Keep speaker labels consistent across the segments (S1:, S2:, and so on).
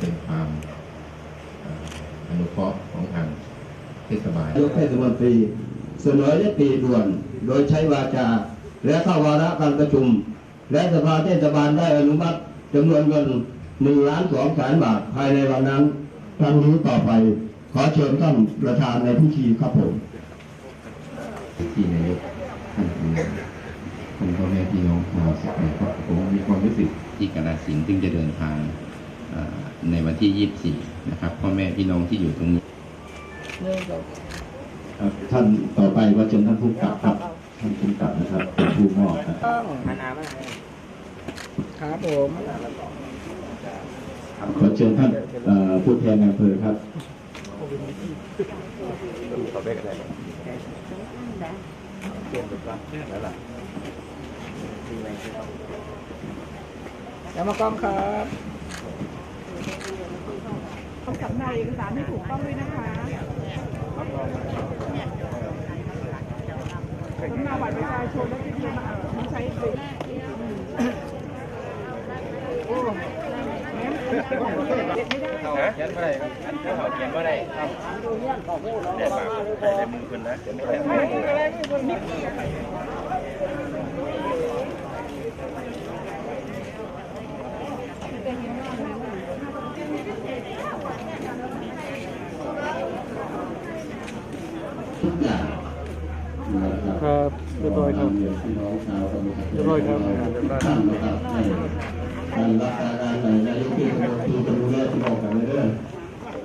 S1: เป็นความเอ่ออนุเคราะห์ของทางเทศบาล
S2: นายกเทศมนตรีเสนอยติด่วน โดยใช้วาจา และเข้าวาระการประชุม และสภาเทศบาลได้อนุมัติจำนวนเงินหนึ่งล้านสองแสนบาทภายในวันนั้นครั้งนี้ต่อไปขอเชิญท่านประธานในพิธีครับผม
S1: ที่นายกท่านคือท่านพ่อแม่พี่น้องชาวสุโขทัยครับผมมีความรู้สึกที่กาฬสินธุ์ซึ่งจะเดินทางเอ่อ ในวันที่ 24 นะครับพ่อแม่พี่น้องที่อยู่ตรงนี้
S2: ครับท่านต่อไปก็เชิญท่านผู้กำกับครับ ท่านผู้กำกับนะครับเป็นผู้มอบนะครับ
S3: ครับผม
S2: ขอเชิญท่านเอ่อผู้แทนนายอำเภอครับ
S3: แล้วมากล้องครับ
S4: ต้องสำเนาเอกสารให้ถูกต้องด้วยนะคะสำเนาบัตรประชาชนและที่เทียมมามันใช้เป็นโอ้แม่เด็ดไม่ได้
S5: เขียนไม่ได้ครับเขียนไม่ได้ครับได้ปากได้มือคนนะเขียนไม่ได้
S2: ทุกอย่างนะค
S3: ครับรับเรี ยบร้อยครับ
S2: เรียนพี่น้องชาวตำบ
S3: เรียบร้อยครับ
S2: ท่านนะครับให้ท่านรักษาการนายกเทศมนตรีจะดูแลพี่น้องกันเรื่อย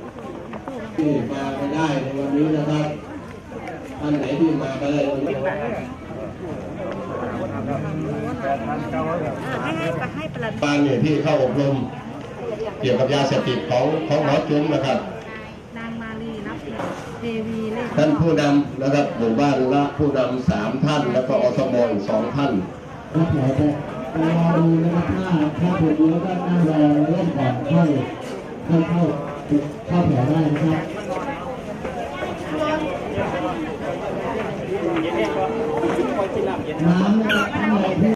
S2: ๆที่มาไม่ได้ในวันนี้นะครับท่านไหนที่มาไม่ได้วันนี้
S4: ให้ให้ให้ปลา
S2: งเนี่ยที่เข้าอบรมเกี่ยวกับยาเสพติดของของหมอจุ้มนะครับ
S4: นางมาลีรับเทวี
S2: ท่านผู้นำนะครับหมู่บ้านละผู้นำสามท่าน แล้วก็อสมอีกสองท่านรับแผลไปรอดูนะครับถ้าถ้าถูกแล้วก็นั่งรอเริ่มก่อนค่อยค่อยเข้าเข้าแผลได้นะครับน้ำนะครับท่านรอผู้